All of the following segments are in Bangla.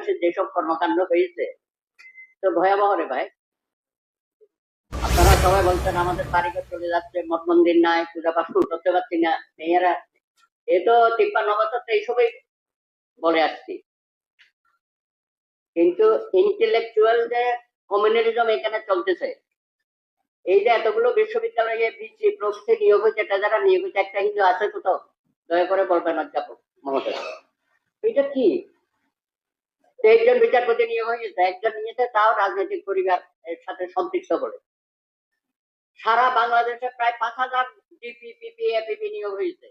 মাসে যেসব কর্মকাণ্ড হয়েছে। তো ভয়াবহ রে ভাই। আপনারা সবাই বলছেন, আমাদের বাড়িঘর চলে যাচ্ছে, মঠ মন্দির নাই, পূজা পাঠ করতে পারছি না, মেয়েরা এ তো তিপ্পান্ন বছর তো এইসবই বলে আসছি। কিন্তু ইন্টেলেকচুয়াল যে কমিউনিটিজম এখানে চলতেছে, এই যে এতগুলো বিশ্ববিদ্যালয়ে বিসি প্রফেসর নিয়োগ হয়েছে, এটা যারা নিয়োগ হয়েছে, একটা কিন্তু আছে কোথাও, দয়া করে বলবেন, অধ্যাপক মহোদয়। এটা কি? একজন বিচারপতি নিয়োগ হয়েছে একজন নিয়েছে, তাও রাজনৈতিক পরিবার এর সাথে সম্পৃক্ত করে। সারা বাংলাদেশে প্রায় পাঁচ হাজার জিপি পিপি, এপিপি নিয়োগ হয়েছে।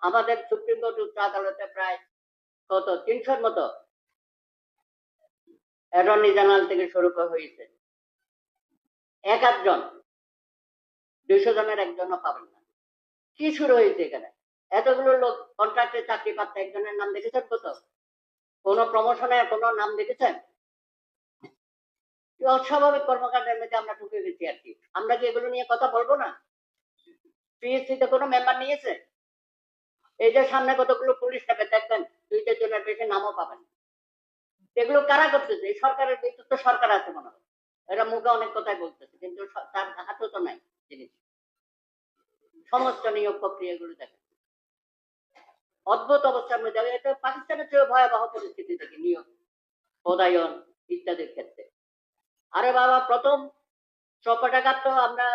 আমাদের সুপ্রিম কোর্ট উচ্চ আদালতে প্রায় কত? তিনশোর মতো অ্যাটর্নি জেনারেল থেকে শুরু হয়েছে। এক আধজন। দুইশো জনের একজনও পাবেন না। কি শুরু হয়েছে এখানে? এতগুলো লোক কন্ট্রাক্টে চাকরি পাচ্ছে, একজনের নাম দেখেছেন কত? কোন প্রমোশনে কোনো নাম দেখেছেন অস্বাভাবিক কর্মকাণ্ডের মধ্যে আমরা ঢুকে গেছি আর কি। আমরা কি এগুলো নিয়ে কথা বলব না? পিএসসি তে কোনো মেম্বার নিয়েছে? এই যে সামনে কতগুলো পুলিশ নেবে, দেখবেন দুই চারজনের বেশি নামও পাবেন এগুলো কারা করতেছে? এই সরকারের ভিতর তো সরকার আছে মনে হয়। এরা মুখে অনেক কথাই বলতেছে, কিন্তু তার হাতও তো নাই জিনিস সমস্ত নিয়োগ প্রক্রিয়াগুলো দেখেন। অদ্ভুত অবস্থার মধ্যে আমি এটা পাকিস্তানের চেয়ে ভয়াবহ পরিস্থিতি থেকে নিয়োগ পদায়ন ইত্যাদির ক্ষেত্রে। আরে বাবা, প্রথম চপাটাঘাত তো আমরা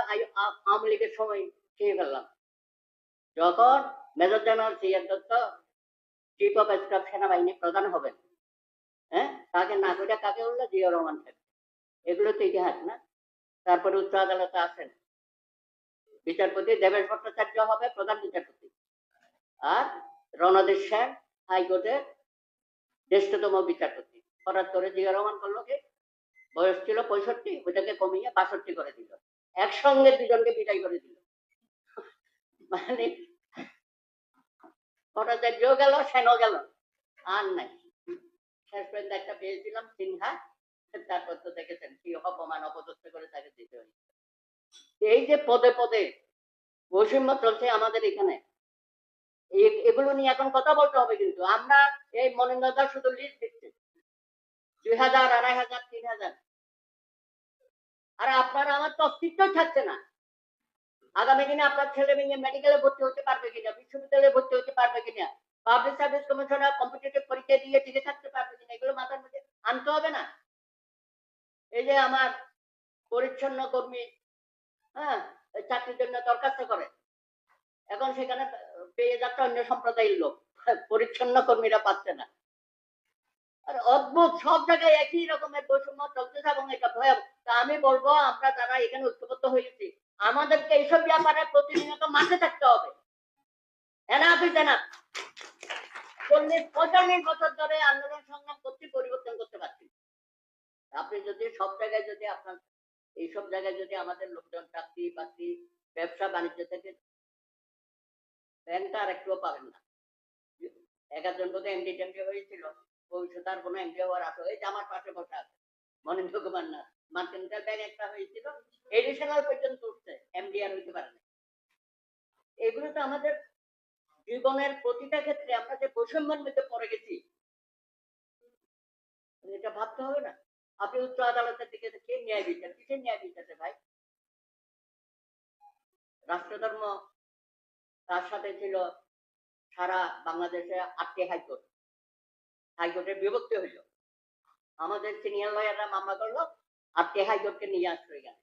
আওয়ামী লীগের সময় খেয়ে ফেললাম। যখন মেজর জেনারেল সি এর দত্ত চিফ অফ স্টাফ সেনাবাহিনী প্রধান হবেন হ্যাঁ? তাকে না করে কাকে বলল? জিয়া রহমান থাকবে এগুলো তো ইতিহাস না? তারপরে উচ্চ আদালতে আসেন। বিচারপতি দেবেশ ভট্টাচার্য হবে প্রধান বিচারপতি। আর রণদেশ সেন হাইকোর্টের জ্যেষ্ঠতম বিচারপতি। হঠাৎ করে জিয়া রহমান বয়স ছিল পঁয়ষট্টি? ওইটাকে কমিয়ে বাষট্টি করে দিল। একসঙ্গে দুজনকে বিদায় করে দিল। মানে ভট্টাচার্য গেল গেল। আর নাই। শেষ পর্যন্ত একটা পেয়েছিলাম সিনহা তারপর তো দেখেছেন কি অপমান, অপদস্থ করে তাকে দিতে হয় এই যে পদে পদে বৈষম্য চলছে আমাদের এখানে এগুলো নিয়ে এখন কথা বলতে হবে কিন্তু। আমরা এই মনিন্দা শুধু লিস্ট দিচ্ছি। দুই হাজার, আড়াই হাজার, তিন হাজার। আর আপনারা আমার তো অস্তিত্বই থাকছে না। আগামী দিনে আপনার ছেলে মেয়ে মেডিকেলে ভর্তি হতে পারবে কিনা, বিশ্ববিদ্যালয়ে ভর্তি হতে পারবে কিনা পাবলিক সার্ভিস কমিশনার কম্পিটিটিভ পরীক্ষা দিয়ে টিকে থাকতে পারবে কিনা, এগুলো মাথার মধ্যে আনতে হবে না। এই যে আমার পরিচ্ছন্ন কর্মী হ্যাঁ চাকরির জন্য দরখাস্ত করে। এখন সেখানে পেয়ে যাচ্ছে অন্য সম্প্রদায়ের লোক। পরিচ্ছন্ন কর্মীরা পাচ্ছে না। আর অদ্ভুত, সব জায়গায় একই রকমের বৈষম্য চলতেছে এবং এটা ভয়াবহ। তা আমি বলব, আমরা যারা এখানে ঐক্যবদ্ধ হয়েছি, আমাদেরকে এইসব ব্যাপারে প্রতিনিয়ত মাঠে থাকতে হবে। চল্লিশ বছর ধরে আন্দোলন সংগ্রাম করতে পরিবর্তন করতে পারছি আপনি যদি সব জায়গায় যদি আপনার, এইসব জায়গায় যদি আমাদের লোকজন চাকরি বাকরি, ব্যবসা বাণিজ্য থেকে ব্যাংকটা আর একটুও পাবেন না। এক একজন বোধহয় এমডি টেমডি হয়েছিল ভবিষ্যতে আর কোনো এমডি হওয়ার আশা যে আমার পাশে বসে আছে। মনেন্দ্র কুমার না মার্কেন্টাইল ব্যাংক একটা হয়েছিল এডিশনাল পর্যন্ত উঠছে এমডি আর হইতে পারে না। এগুলো তো আমাদের জীবনের প্রতিটা ক্ষেত্রে আমরা যে বৈষম্যের মধ্যে পড়ে গেছি, এটা ভাবতে হবে না। আপনি উচ্চ আদালতের দিকে কে ন্যায় বিচার, কিসের ন্যায় বিচারে ভাই? রাষ্ট্রধর্ম তার সাথে ছিল সারা বাংলাদেশে আটটি হাইকোর্ট। হাইকোর্টের বিভক্তি হইল। আমাদের সিনিয়র লয়াররা মামলা করল, আটটি হাইকোর্টকে নিয়ে আসলো এখানে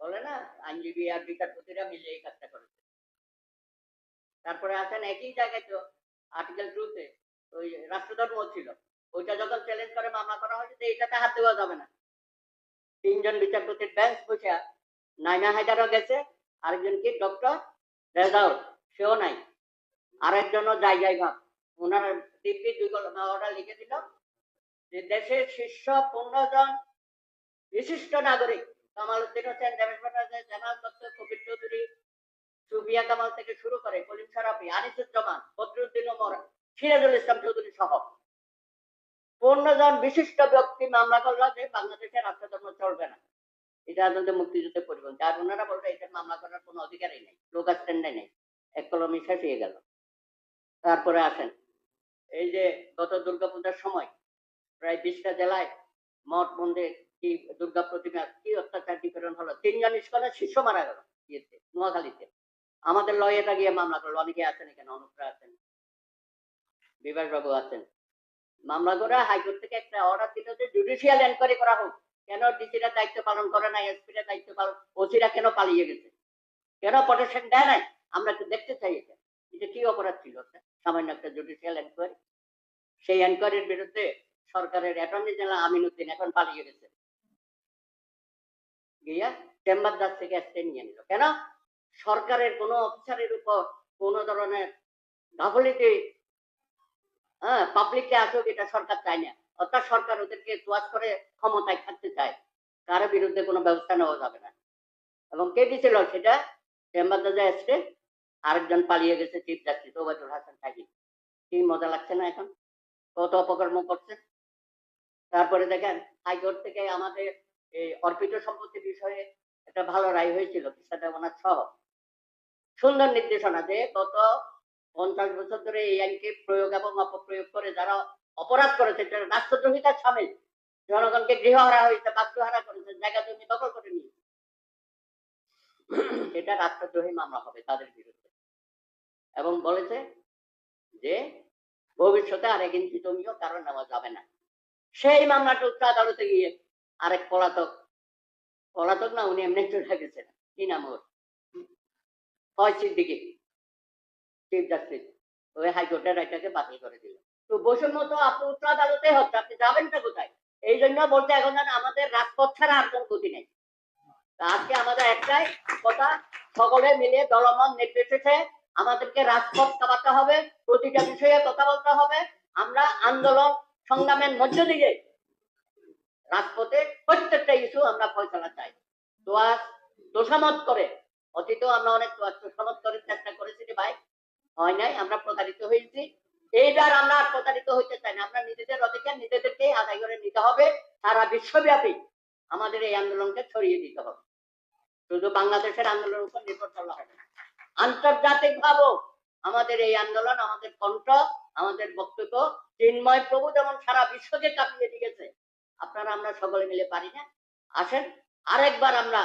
বলে না, আইনজীবী আর বিচারপতিরা মিলে এই কাজটা করেছে। তারপরে আসেন একই জায়গায় তো, আর্টিকেল টুতে ওই রাষ্ট্রধর্ম ছিল। ওইটা যখন চ্যালেঞ্জ করে মামলা করা হয়েছে, তো এইটাতে হাত দেওয়া যাবে না। তিনজন বিচারপতির বেঞ্চ বসে নাইনা হায়দারও গেছে, আরেকজন কি? ডক্টর রেজাউল। সেও নাই। আরেকজনও যাই যাই ভাব। ওনার দিব্যি দুই অর্ডার লিখে দিল যে দেশের শীর্ষ পনেরো জন বিশিষ্ট নাগরিক, কামাল উদ্দিন হোসেন, দেবেশ ভট্টাচার্য, জামাল দত্ত, কবির চৌধুরী সুবিয়া কামাল থেকে শুরু করে কলিম সারাফি, আনিসুজ্জামান, বদরুদ্দিন ওমর, সিরাজুল ইসলাম চৌধুরী সহ পনেরো জন বিশিষ্ট ব্যক্তি মামলা করল যে বাংলাদেশের রাষ্ট্রধর্ম চলবে না। এটা আপনাদের মুক্তিযুদ্ধে পরিবহন আর ওনারা বলবে এটা মামলা করার কোনো অধিকারই নেই, লোক স্ট্যান্ডাই নেই। এক কলমে শেষ হয়ে গেল। তারপরে আসেন। এই যে গত দুর্গাপূজার সময় প্রায় বিশটা জেলায় মঠ মন্দির কি দুর্গা প্রতিমা কি অত্যাচার নিপীড়ন হলো, তিনজন ইস্কনে শিষ্য মারা গেল ইয়েতে নোয়াখালীতে। আমাদের লয়েটা গিয়ে মামলা করল। অনেকে আছেন এখানে? অনুপ্রা আছেন। বিভাস বাবু আছেন। মামলা করে হাইকোর্ট থেকে একটা অর্ডার দিল যে জুডিশিয়াল এনকোয়ারি করা হোক। কেন ডিসিরা দায়িত্ব পালন করে না এসপিরা দায়িত্ব পালন ওসিরা কেন পালিয়ে গেছে? কেন প্রোটেকশন দেয় নাই? আমরা একটু দেখতে চাই এটা। এটা কি অপরাধ ছিল? সামান্য একটা জুডিশিয়াল এনকোয়ারি সেই এনকোয়ারির বিরুদ্ধে সরকারের অ্যাটর্নি জেনারেল আমিনুদ্দিন এখন পালিয়ে গেছে। গিয়া চেম্বার দাস থেকে স্টে নিয়ে নিল। কেন? সরকারের কোনো অফিসারের উপর কোন ধরনের গাফলিতে হ্যাঁ পাবলিককে আসুক, এটা সরকার চায় না। অর্থাৎ সরকার ওদেরকে তোয়াজ করে ক্ষমতায় থাকতে চায়। কারও বিরুদ্ধে কোনো ব্যবস্থা নেওয়া যাবে না। এবং কে দিছিল সেটা? চেম্বার দাদা এসছে আরেকজন পালিয়ে গেছে চিফ জাস্টিস ওবায়দুল হাসান সাহিদ কি মজা লাগছে না এখন? কত অপকর্ম করছে। তারপরে দেখেন, হাইকোর্ট থেকে আমাদের এই অর্পিত সম্পত্তি বিষয়ে একটা ভালো রায় হয়েছিল কিসাটা ওনার সহ। সুন্দর নির্দেশনা যে গত পঞ্চাশ বছর ধরে এই আইনকে প্রয়োগ এবং অপপ্রয়োগ করে যারা অপরাধ করেছে, যারা রাষ্ট্রদ্রোহিতার সামিল, জনগণকে গৃহহারা হয়েছে বাস্তুহারা করেছে, জায়গা জমি দখল করে নিয়েছে। এটা রাষ্ট্রদ্রোহী মামলা হবে তাদের বিরুদ্ধে। এবং বলেছে যে, ভবিষ্যতে আর এক ইঞ্চি জমিও কারণ নেওয়া যাবে না। সেই মামলাটা উচ্চ আদালতে গিয়ে আরেক পলাতক পলাতক না, উনি এমনি চলে গেছেন। কি নাম ওর? হয় সিদ্দিকি। চিফ জাস্টিস ওই হাইকোর্টের এটাকে বাতিল করে দিল। তো বৈষম্য মতো আপনি উচ্চ আদালতে হচ্ছে, আপনি যাবেনটা কোথায়? এই জন্য বলতে এখন যেন আমাদের রাজপথ ছাড়া আর কোন গতি নেই। আজকে আমাদের একটাই কথা, সকলে মিলে দলমত নির্বিশেষে আমাদেরকে রাজপথ কামাতে হবে, প্রতিটা বিষয়ে কথা বলতে হবে। আমরা আন্দোলন সংগ্রামের মধ্য দিয়ে রাজপথে প্রত্যেকটা ইস্যু আমরা ফয়সলা চাই। তোয়াজ তোষামত করে, অতীতেও আমরা অনেক তোয়াজ তোষামত করে চেষ্টা করেছি যে ভাই। হয় নাই, আমরা প্রতারিত হয়েছি। এইবার আমরা আর প্রতারিত হইতে চাই না। আমরা নিজেদের অধিকার নিজেদেরকে আদায় করে নিতে হবে। সারা বিশ্বব্যাপী আমাদের এই আন্দোলনকে ছড়িয়ে দিতে হবে। শুধু বাংলাদেশের আন্দোলনের উপর নির্ভর করলে হবে না। আন্তর্জাতিক ভাবে। আমাদের এই আন্দোলন, আমাদের কণ্ঠ, আমাদের বক্তব্য, চিন্ময় প্রভু যেমন সারা বিশ্বকে কাঁপিয়ে দিয়েছে, আপনারা, আমরা সকলে মিলে পারি না। আসেন, আরেকবার আমরা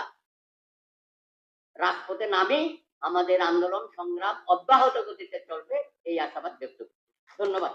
রাজপথে নামি, আমাদের আন্দোলন, সংগ্রাম অব্যাহত গতিতে চলবে, এই আশাবাদ ব্যক্ত। ধন্যবাদ।